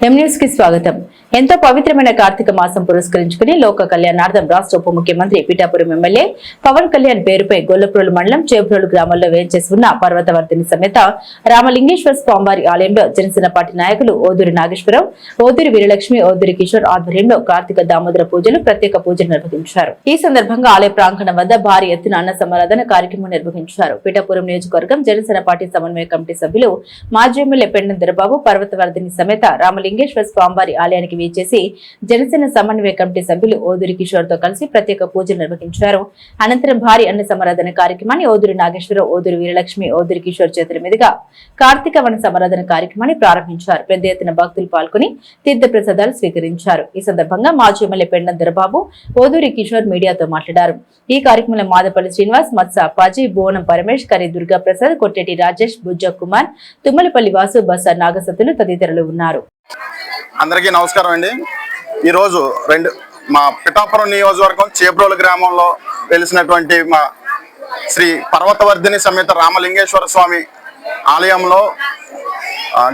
కి స్వాగతం. ఎంతో పవిత్రమైన కార్తీక మాసం పురస్కరించుకుని లోక కళ్యాణార్థం రాష్ట్ర ఉప ముఖ్యమంత్రి పిఠాపురం ఎమ్మెల్యే పవన్ కళ్యాణ్ పేరుపై గొల్లప్రోలు మండలం చేబ్రోలు గ్రామంలో వేంచేసి ఉన్న పర్వతవర్తిని సమేత రామలింగేశ్వర స్వామివారి ఆలయంలో జనసేన పార్టీ నాయకులు ఓదూరి నాగేశ్వరం ఓదూరి వీరలక్ష్మి ఓదూరి కిషోర్ ఆధ్వర్యంలో కార్తీక దామోదర పూజలు ప్రత్యేక పూజలు నిర్వహించారు. ఈ సందర్భంగా ఆలయ ప్రాంగణం వద్ద భారీ ఎత్తున అన్న సమారాధన కార్యక్రమం నిర్వహించారు. పిఠాపురం నియోజకవర్గం జనసేన పార్టీ సమన్వయ కమిటీ సభ్యులు మాజీ ఎమ్మెల్యే పెండం దొరబాబు పర్వతవర్ధిని సమేత వెంకటేశ్వర స్వామివారి ఆలయానికి వేచేసి జనసేన సమన్వయ కమిటీ సభ్యులు ఓదూరి కిషోర్తో కలిసి ప్రత్యేక పూజలు నిర్వహించారు. అనంతరం భారీ అన్న సమరాధన కార్యక్రమాన్ని ఓదూరి నాగేశ్వరరావు ఓదూరి వీరలక్ష్మి ఓదూరి కిషోర్ చేతుల మీదుగా కార్తీక వన సమరాధన కార్యక్రమాన్ని ప్రారంభించారు. పెద్ద ఎత్తున భక్తులు పాల్గొని తీర్థ ప్రసాదాలు స్వీకరించారు. ఈ సందర్భంగా మాజీ ఎమ్మెల్యే పెండం దొరబాబు ఓదూరి కిషోర్ మీడియాతో మాట్లాడారు. ఈ కార్యక్రమంలో మాదపల్లి శ్రీనివాస్ మత్స అప్పాజీ బోనం పరమేష్ కరి దుర్గా ప్రసాద్ కొట్టేటి రాజేష్ బుజ్జ కుమార్ తుమ్మలపల్లి వాసు బస నాగసత్తులు తదితరులు ఉన్నారు. అందరికీ నమస్కారం అండి. ఈరోజు రెండు మా పిఠాపురం నియోజకవర్గం చేబ్రోలు గ్రామంలో వెలిసినటువంటి మా శ్రీ పర్వతవర్ధిని సమేత రామలింగేశ్వర స్వామి ఆలయంలో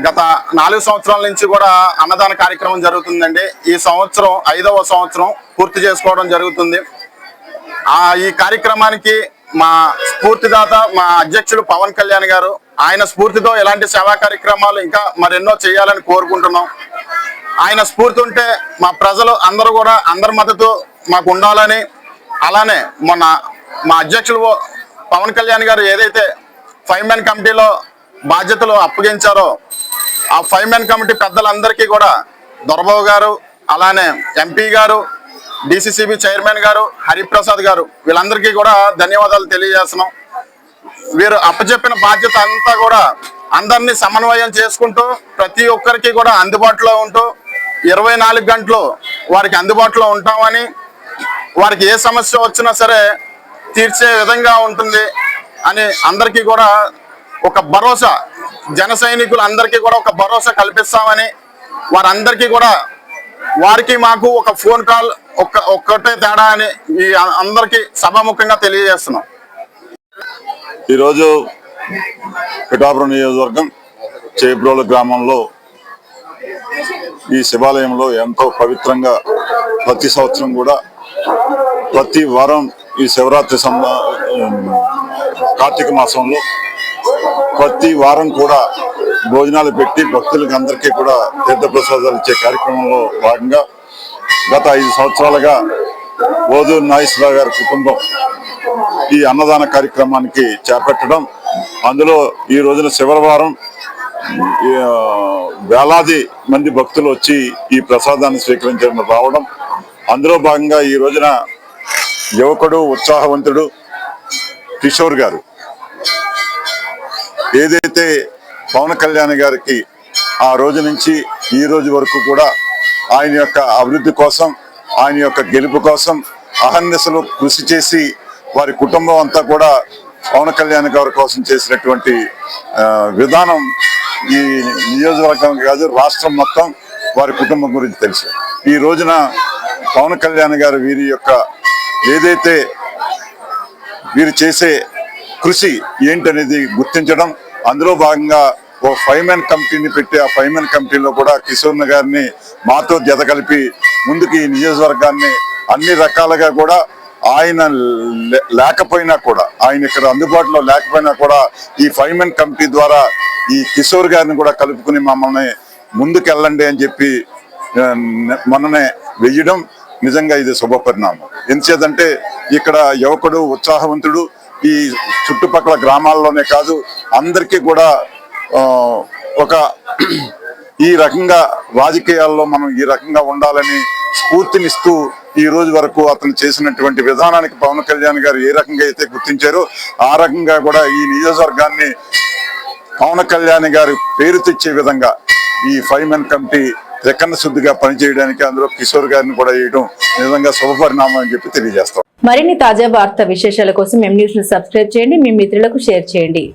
గత నాలుగు సంవత్సరాల నుంచి కూడా అన్నదాన కార్యక్రమం జరుగుతుందండి. ఈ సంవత్సరం ఐదవ సంవత్సరం పూర్తి చేసుకోవడం జరుగుతుంది. ఆ ఈ కార్యక్రమానికి మా స్ఫూర్తిదాత మా అధ్యక్షుడు పవన్ కళ్యాణ్ గారు ఆయన స్ఫూర్తితో ఎలాంటి సేవా కార్యక్రమాలు ఇంకా మరెన్నో చేయాలని కోరుకుంటున్నాం. ఆయన స్ఫూర్తి ఉంటే మా ప్రజలు అందరూ కూడా అందరి మద్దతు మాకు ఉండాలని. అలానే మొన్న మా అధ్యక్షులు పవన్ కళ్యాణ్ గారు ఏదైతే ఫైవ్ మ్యాన్ కమిటీలో బాధ్యతలు అప్పగించారో ఆ ఫైవ్ మ్యాన్ కమిటీ పెద్దలందరికీ కూడా దొరబాబు గారు అలానే ఎంపీ గారు డిసిసిబి చైర్మన్ గారు హరిప్రసాద్ గారు వీళ్ళందరికీ కూడా ధన్యవాదాలు తెలియజేస్తున్నాం. వీరు అప్పచెప్పిన బాధ్యత అంతా కూడా అందరినీ సమన్వయం చేసుకుంటూ ప్రతి ఒక్కరికి కూడా అందుబాటులో ఉంటూ ఇరవై నాలుగు గంటలు వారికి అందుబాటులో ఉంటామని వారికి ఏ సమస్య వచ్చినా సరే తీర్చే విధంగా ఉంటుంది అని అందరికీ కూడా ఒక భరోసా జన సైనికులు అందరికీ కూడా ఒక భరోసా కల్పిస్తామని వారందరికీ కూడా వారికి మాకు ఒక ఫోన్ కాల్ ఒక్క ఒక్కటే తేడా అని ఈ అందరికీ సభాముఖంగా తెలియజేస్తున్నాం. ఈరోజు పిఠాపురం నియోజకవర్గం చేబ్రోలు గ్రామంలో ఈ శివాలయంలో ఎంతో పవిత్రంగా ప్రతి సంవత్సరం కూడా ప్రతి వారం ఈ శివరాత్రి సంబ కార్తీక మాసంలో ప్రతి వారం కూడా భోజనాలు పెట్టి భక్తులకి అందరికీ కూడా తీర్థప్రసాదాలు ఇచ్చే కార్యక్రమంలో భాగంగా గత ఐదు సంవత్సరాలుగా ఓదూరు నాగేశ్వరరావు గారి కుటుంబం ఈ అన్నదాన కార్యక్రమానికి చేపట్టడం అందులో ఈ రోజున శివవారం వేలాది మంది భక్తులు వచ్చి ఈ ప్రసాదాన్ని స్వీకరించడం రావడం అందులో భాగంగా ఈ రోజున యువకుడు ఉత్సాహవంతుడు కిషోర్ గారు. ఏదైతే పవన్ కళ్యాణ్ గారికి ఆ రోజు నుంచి ఈ రోజు వరకు కూడా ఆయన యొక్క అభివృద్ధి కోసం ఆయన యొక్క గెలుపు కోసం అహర్నిశలు కృషి చేసి వారి కుటుంబం అంతా కూడా పవన్ కళ్యాణ్ గారి కోసం చేసినటువంటి విధానం ఈ నియోజకవర్గం కాదు రాష్ట్రం మొత్తం వారి కుటుంబం గురించి తెలుసు. ఈ రోజున పవన్ కళ్యాణ్ గారు వీరి యొక్క ఏదైతే వీరు చేసే కృషి ఏంటనేది గుర్తించడం అందులో భాగంగా ఓ ఫైవ్ మ్యాన్ కమిటీని పెట్టి ఆ ఫైవ్ మ్యాన్ కమిటీలో కూడా కిషోర్ గారిని మాతో జత కలిపి ముందుకు ఈ నియోజకవర్గాన్ని అన్ని రకాలుగా కూడా ఆయన లేకపోయినా కూడా ఆయన ఇక్కడ అందుబాటులో లేకపోయినా కూడా ఈ ఫైవ్ మ్యాన్ కమిటీ ద్వారా ఈ కిషోర్ గారిని కూడా కలుపుకుని మమ్మల్ని ముందుకెళ్ళండి అని చెప్పి మననే వెయ్యడం నిజంగా ఇది శుభ పరిణామం ఎంచేదంటే ఇక్కడ యువకుడు ఉత్సాహవంతుడు ఈ చుట్టుపక్కల గ్రామాల్లోనే కాదు అందరికీ కూడా ఒక ఈ రకంగా రాజకీయాల్లో మనం ఈ రకంగా ఉండాలని స్ఫూర్తినిస్తూ ఈ రోజు వరకు అతను చేసినటువంటి విధానానికి పవన్ కళ్యాణ్ గారు ఏ రకంగా అయితే గుర్తించారో ఆ రకంగా కూడా ఈ నియోజకవర్గాన్ని పవన్ కళ్యాణ్ గారు పేరు తెచ్చే విధంగా ఈ ఫైవ్ మెన్ కమిటీ రెక్కన్న శుద్ధిగా పనిచేయడానికి అందులో కిషోర్ గారిని కూడా వేయడం నిజంగా శుభపరిణామం అని చెప్పి తెలియజేస్తాం. మరిన్ని తాజా వార్త విశేషాల కోసం ఎం న్యూస్ సబ్స్క్రైబ్ చేయండి. మీ మిత్రులకు షేర్ చేయండి.